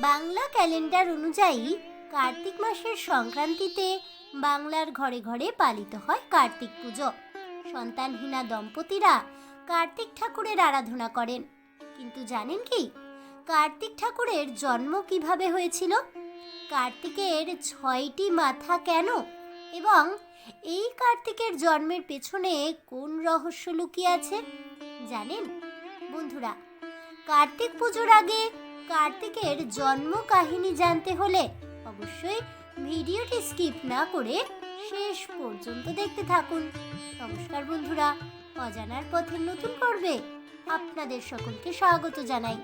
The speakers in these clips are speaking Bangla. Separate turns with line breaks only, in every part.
বাংলা ক্যালেন্ডার অনুযায়ী কার্তিক মাসের সংক্রান্তিতে বাংলার ঘরে ঘরে পালিত হয় কার্তিক পুজো। সন্তানহীনা দম্পতিরা কার্তিক ঠাকুরের আরাধনা করেন। কিন্তু জানেন কি? কার্তিক ঠাকুরের জন্ম কীভাবে হয়েছিল? কার্তিকের ছয়টি মাথা কেন? এবং এই কার্তিকের জন্মের পেছনে কোন রহস্য লুকিয়ে আছে? জানেন? বন্ধুরা, কার্তিক পুজোর আগে কার্তিকের জন্ম কাহিনী জানতে হলে অবশ্যই ভিডিওটি স্কিপ না করে শেষ পর্যন্ত দেখতে থাকুন। নমস্কার বন্ধুরা, অজানার পথের নতুন পর্বে আপনাদের সকলকে স্বাগত জানাই।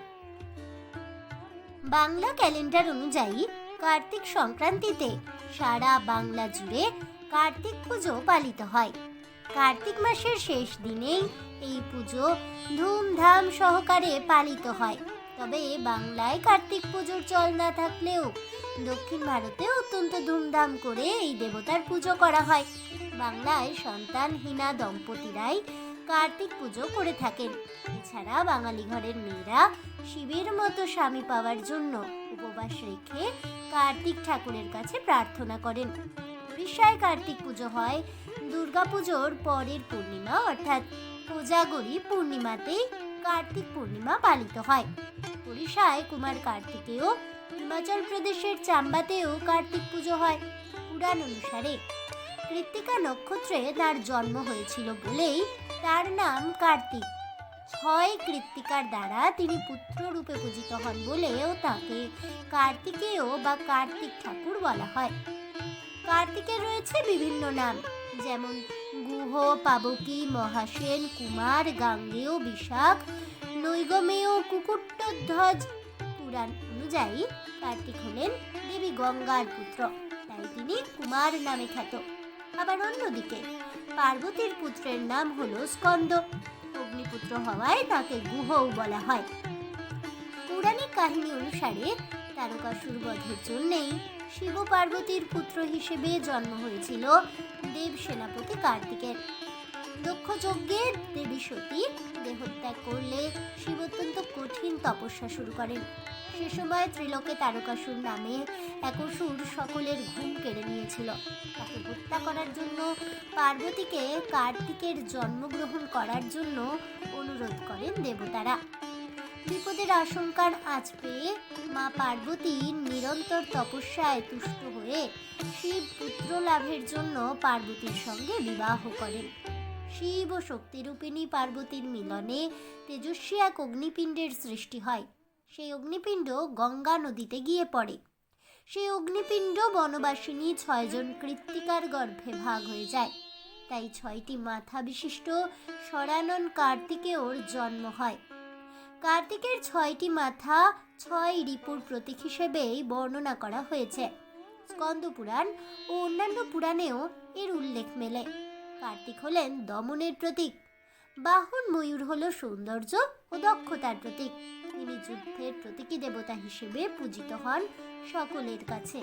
বাংলা ক্যালেন্ডার অনুযায়ী কার্তিক সংক্রান্তিতে সারা বাংলা জুড়ে কার্তিক পুজো পালিত হয়। কার্তিক মাসের শেষ দিনেই এই পুজো ধুমধাম সহকারে পালিত হয়। তবে বাংলায় কার্তিক পুজোর চল না থাকলেও দক্ষিণ ভারতে অত্যন্ত ধুমধাম করে এই দেবতার পুজো করা হয়। বাংলায় সন্তানহীনা দম্পতিরাই কার্তিক পুজো করে থাকেন। এছাড়া বাঙালি ঘরের মেয়েরা শিবের মতো স্বামী পাওয়ার জন্য উপবাস রেখে কার্তিক ঠাকুরের কাছে প্রার্থনা করেন। উড়িষ্যায় কার্তিক পুজো হয়, দুর্গাপুজোর পরের পূর্ণিমা অর্থাৎ কোজাগরী পূর্ণিমাতেই কার্তিক পূর্ণিমা পালিত হয়। উড়িষ্যায় কুমার কার্তিকেও হিমাচল প্রদেশের চাম্বাতেও কার্তিক পুজো হয় পুরাণ অনুসারে। কৃত্তিকা নক্ষত্রে তার জন্ম হয়েছিল বলেই তার নাম কার্তিক। ছয় কৃত্তিকার দ্বারা তিনি পুত্র রূপে পূজিত হন বলেও তাকে কার্তিকেয় বা কার্তিক ঠাকুর বলা হয়। কার্তিকের রয়েছে বিভিন্ন নাম, যেমন গুহ পাবকী, মহাসেন, কুমার, গাঙ্গেয় বিশাখ নৈগমেয় কুকুট্টধ্বজ পুরাণ অনুযায়ী কার্তিক হলেন দেবী গঙ্গার পুত্র। তাই তিনি কুমার নামে খ্যাত। আবার অন্যদিকে, পার্বতীর পুত্রের নাম হল স্কন্দ। অগ্নিপুত্র হওয়ায় তাকে গুহও বলা হয়। পৌরাণিক কাহিনী অনুসারে তারকাসুর বধের জন্যেই শিব পার্বতীর পুত্র হিসেবে জন্ম হয়েছিল দেব সেনাপতি কার্তিকের। দক্ষ যজ্ঞে দেবী সতী দেহত্যাগ করলে শিব অত্যন্ত কঠিন তপস্যা শুরু করেন। সে সময় ত্রিলোকে তারকাসুর নামে এক অসুর সকলের ঘুম কেড়ে নিয়েছিল। তাকে হত্যা করার জন্য পার্বতীকে কার্তিকের জন্মগ্রহণ করার জন্য অনুরোধ করেন দেবতারা। বিপদের আশঙ্কার আঁচ পেয়ে মা পার্বতী নিরন্তর তপস্যায় তুষ্ট হয়ে শিব পুত্র লাভের জন্য পার্বতীর সঙ্গে বিবাহ করেন। শিব ও শক্তিরূপিণী পার্বতীর মিলনে তেজস্বী এক অগ্নিপিণ্ডের সৃষ্টি হয়। সেই অগ্নিপিণ্ড গঙ্গা নদীতে গিয়ে পড়ে। সেই অগ্নিপিণ্ড বনবাসিনী ছয়জন কৃত্তিকার গর্ভে ভাগ হয়ে যায়। তাই ছয়টি মাথা বিশিষ্ট সরানন কার্তিকেয়র জন্ম হয়। কার্তিকের ছয়টি মাথা, ছয় রিপুর প্রতীক হিসেবেই বর্ণনা করা হয়েছে। স্কন্দ পুরাণ ও অন্যান্য পুরাণেও এর উল্লেখ মেলে। কার্তিক হলেন দমনের প্রতীক। বাহন ময়ূর হলো সৌন্দর্য ও দক্ষতার প্রতীক। তিনি যুদ্ধের প্রতীকী দেবতা হিসেবে পূজিত হন সকলের কাছে।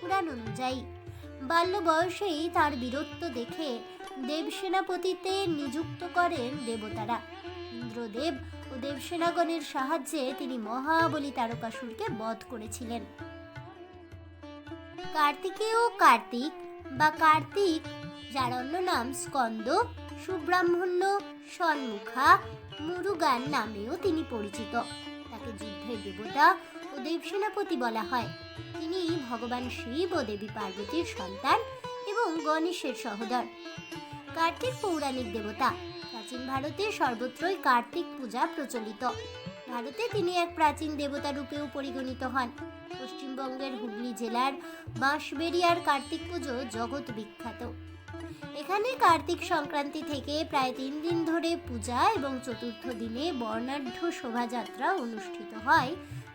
পুরাণ অনুযায়ী, বাল্য বয়সেই তার বীরত্ব দেখে দেবসেনাপতিতে নিযুক্ত করেন দেবতারা। ইন্দ্রদেব দেবসেনাগণের সাহায্যে তিনি মহাবলী তারকাসুরকে বধ করেছিলেন। কার্তিকেয় কার্তিক বা কার্তিক, যার অন্য নাম স্কন্দ, সুব্রাহ্মণ্য, সন্মুখা, মুরুগান নামেও তিনি পরিচিত। তাকে যুদ্ধের দেবতা ও দেবসেনাপতি বলা হয়। তিনি ভগবান শিব ও দেবী পার্বতীর সন্তান এবং গণেশের সহোদর। কার্তিক পৌরাণিক দেবতা। প্রাচীন ভারতে সর্বত্রই কার্তিক পূজা প্রচলিত। ভারতে তিনি এক প্রাচীন দেবতা রূপেও পরিগণিত হন। পশ্চিমবঙ্গের হুগলি জেলার বাঁশবেড়িয়ার কার্তিক পুজো জগৎ বিখ্যাত। এখানে কার্তিক সংক্রান্তি থেকে প্রায় তিন দিন ধরে পূজা এবং চতুর্থ দিনে বর্ণাঢ্য শোভাযাত্রা অনুষ্ঠিত হয়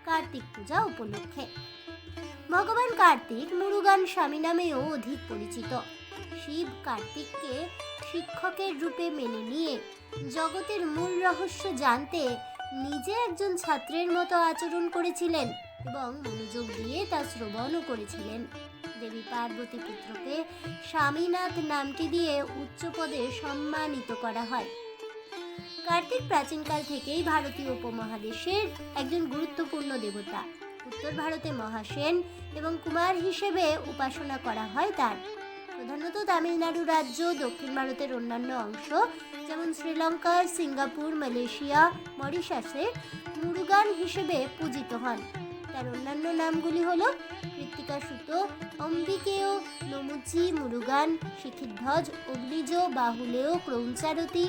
কার্তিক পূজা উপলক্ষে। ভগবান কার্তিক মুরুগান স্বামী নামেও অধিক পরিচিত। শিব কার্তিককে শিক্ষকের রূপে মেনে নিয়ে জগতের মূল রহস্য জানতে নিজে একজন ছাত্রের মতো আচরণ করেছিলেন এবং মনোযোগ দিয়ে তা শ্রবণও করেছিলেন। দেবী পার্বতী পুত্রকে স্বামীনাথ নামটি দিয়ে উচ্চ পদে সম্মানিত করা হয়। কার্তিক প্রাচীনকাল থেকেই ভারতীয় উপমহাদেশের একজন গুরুত্বপূর্ণ দেবতা। উত্তর ভারতে মহাসেন এবং কুমার হিসেবে উপাসনা করা হয় তার। প্রধানত তামিলনাড়ু রাজ্য, দক্ষিণ ভারতের অন্যান্য অংশ, যেমন শ্রীলঙ্কা, সিঙ্গাপুর, মালয়েশিয়া, মরিশাসে মুরুগান হিসেবে পূজিত হন। তার অন্যান্য নামগুলি হল কৃত্তিকা সুতো, অম্বিকেয়, নমুচি, মুরুগান শিখিধ্বজ অগ্নিজ, বাহুলেয় ক্রৌঞ্চারতি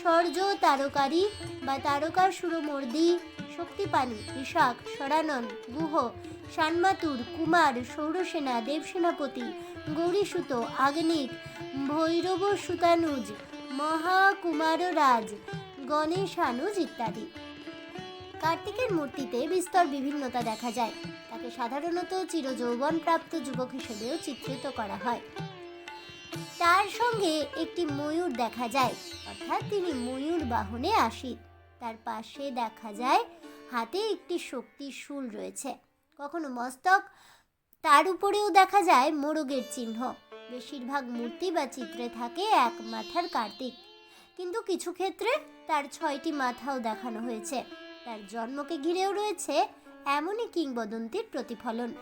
স্বর্য তারকারী বা তারকার সুরমর্দি শক্তিপানি বিশাখ সরানন গুহ, সানমাতুর, কুমার, সৌরসেনা, দেবসেনাপতি গৌরীসুত আগ্নিক ভৈরব সুতানুজ, মহাকুমার মহাকুমাররাজ গণেশানুজ ইত্যাদি। কার্তিকের মূর্তিতে বিস্তর বিভিন্নতা দেখা যায়। তাকে সাধারণত চিরযৌবন প্রাপ্ত যুবক হিসেবেও চিত্রিত করা হয়। তার সঙ্গে একটি ময়ূর দেখা যায়, অর্থাৎ তিনি ময়ূর বাহনে আসীন। তার পাশে দেখা যায়, হাতে একটি শক্তির শুল রয়েছে। কখনো মস্তক তার উপরেও দেখা যায় মোরগের চিহ্ন। বেশিরভাগ মূর্তি বা চিত্রে থাকে এক মাথার কার্তিক। কিন্তু কিছু ক্ষেত্রে তার ছয়টি মাথাও দেখানো হয়েছে। তার জন্মকে ঘিরেও রয়েছে এমনই কিংবদন্তির প্রতিফলন।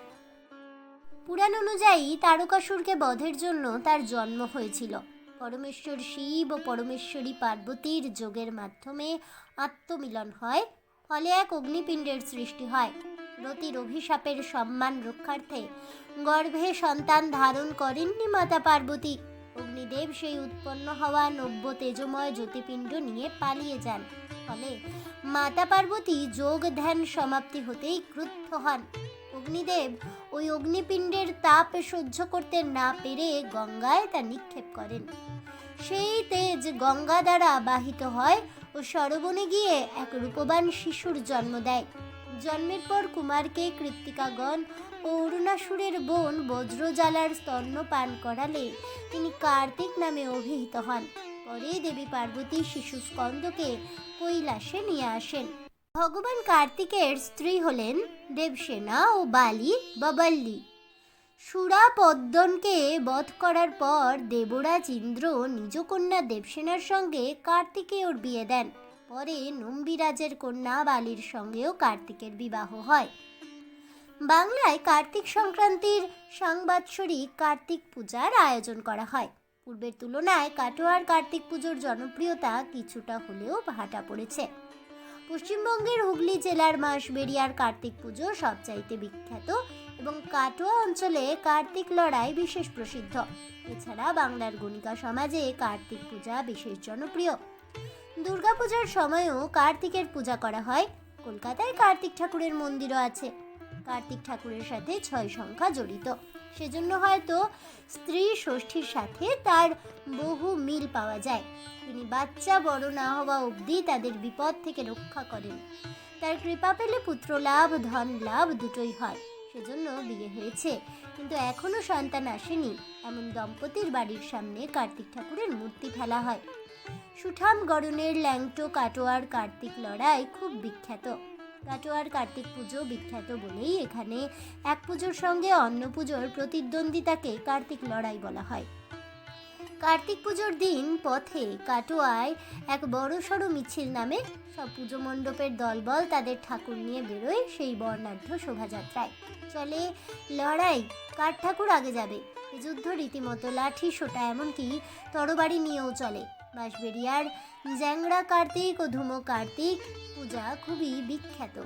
পুরাণ অনুযায়ী তারকাসুরকে বধের জন্য তার জন্ম হয়েছিল। পরমেশ্বর শিব ও পরমেশ্বরী পার্বতীর যোগের মাধ্যমে আত্মমিলন হয়। ফলে এক অগ্নিপিণ্ডের সৃষ্টি হয়। রতির অভিশাপের সম্মান রক্ষার্থে গর্ভে সন্তান ধারণ করেননি মাতা পার্বতী। অগ্নিদেব সেই উৎপন্ন হওয়া নব্য তেজময় জ্যোতিপিণ্ড নিয়ে পালিয়ে যান। ফলে মাতা পার্বতী যোগ ধ্যান সমাপ্তি হতেই ক্রুদ্ধ হন। অগ্নিদেব ওই অগ্নিপিণ্ডের তাপ সহ্য করতে না পেরে গঙ্গায় তা নিক্ষেপ করেন। সেই তেজ গঙ্গা দ্বারা বাহিত হয় ও সরবনে গিয়ে এক রূপবান শিশুর জন্ম দেয়। জন্মের পর কুমারকে কৃত্তিকাগণ ও অরুণাসুরের বোন বজ্রজ্বালার স্তন্য পান করালে তিনি কার্তিক নামে অভিহিত হন। পরে দেবী পার্বতী শিশু স্কন্দকে কৈলাসে নিয়ে আসেন। ভগবান কার্তিকের স্ত্রী হলেন দেবসেনা ও বালি বা বল্লী সুরা পদ্মনকে বধ করার পর দেবরাজ ইন্দ্র নিজ কন্যা দেবসেনার সঙ্গে কার্তিকেয়র বিয়ে দেন। পরে নম্বিরাজের কন্যা বালির সঙ্গেও কার্তিকের বিবাহ হয়। বাংলায় কার্তিক সংক্রান্তির সাংবাৎসরিক কার্তিক পূজার আয়োজন করা হয়। পূর্বের তুলনায় কাটোয়ার কার্তিক পুজোর জনপ্রিয়তা কিছুটা হলেও ভাটা পড়েছে। পশ্চিমবঙ্গের হুগলি জেলার মাসবেরিয়ার কার্তিক পুজো সবচাইতে বিখ্যাত এবং কাটোয়া অঞ্চলে কার্তিক লড়াই বিশেষ প্রসিদ্ধ। এছাড়া বাংলার গণিকা সমাজে কার্তিক পূজা বিশেষ জনপ্রিয়। দুর্গাপূজার সময়ও কার্তিকের পূজা করা হয়। কলকাতায় কার্তিক ঠাকুরের মন্দিরও আছে। কার্তিক ঠাকুরের সাথে ছয় সংখ্যা জড়িত। সেজন্য হয়তো স্ত্রী ষষ্ঠীর সাথে তার বহু মিল পাওয়া যায়। তিনি বাচ্চা বড় না হওয়া অবধি তাদের বিপদ থেকে রক্ষা করেন। তার কৃপা পেলে পুত্র লাভ, ধন লাভ দুটোই হয়। সেজন্য বিয়ে হয়েছে। কিন্তু এখনও সন্তান আসেনি। এমন দম্পতির বাড়ির সামনে কার্তিক ঠাকুরের মূর্তি ফেলা হয়। সুঠাম গড়নের ল্যাংটো কাটোয়ার কার্তিক লড়াই খুব বিখ্যাত। কাটোয়ার কার্তিক পুজো বিখ্যাত বলেই এখানে এক পুজোর সঙ্গে অন্য পুজোর প্রতিদ্বন্দ্বিতাকে কার্তিক লড়াই বলা হয়। কার্তিক পুজোর দিন পথে কাটোয়ায় এক বড় সড়ো মিছিল নামে সব পুজো মণ্ডপের দলবল তাদের ঠাকুর নিয়ে বেরোয় সেই বর্ণাঢ্য শোভাযাত্রায়। চলে লড়াই, কার ঠাকুর আগে যাবে? যুদ্ধ রীতিমতো লাঠি, সোটা, এমনকি তরবারি নিয়েও চলে। বাঁশবেরিয়ার জ্যাংড়া কার্তিক ও ধুমো কার্তিক পূজা খুবই বিখ্যাত।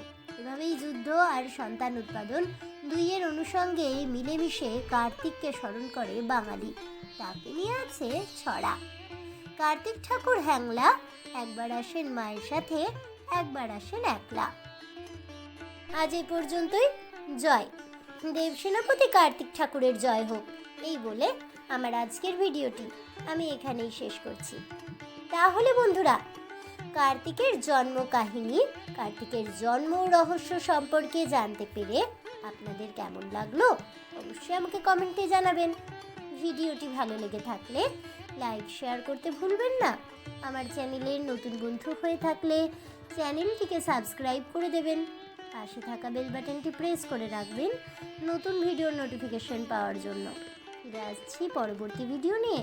এভাবেই যুদ্ধ আর সন্তান উৎপাদন দুইয়ের অনুষঙ্গে মিলেমিশে কার্তিককে স্মরণ করে বাঙালি। তাকে নিয়ে আছে ছড়া। কার্তিক ঠাকুর হ্যাংলা, একবার আসেন মায়ের সাথে, একবার আসেন একলা। আজ এই পর্যন্তই, জয়। দেবসেনাপতি কার্তিক ঠাকুরের জয় হোক, এই বলে আমার আজকের ভিডিওটি। আমি এখানেই শেষ করছি। তাহলে বন্ধুরা, কার্তিকের জন্ম কাহিনী কার্তিকের জন্ম রহস্য সম্পর্কে জানতে পেরে আপনাদের কেমন লাগল অবশ্যই আমাকে কমেন্টে জানাবেন। ভিডিওটি ভালো লেগে থাকলে লাইক, শেয়ার করতে ভুলবেন না। আমার চ্যানেলের নতুন বন্ধু হয়ে থাকলে চ্যানেলটিকে সাবস্ক্রাইব করে দেবেন। পাশে থাকা বেল বাটনটি প্রেস করে রাখবেন নতুন ভিডিওর নোটিফিকেশন পাওয়ার জন্য। ফিরে আসছি পরবর্তী ভিডিও নিয়ে।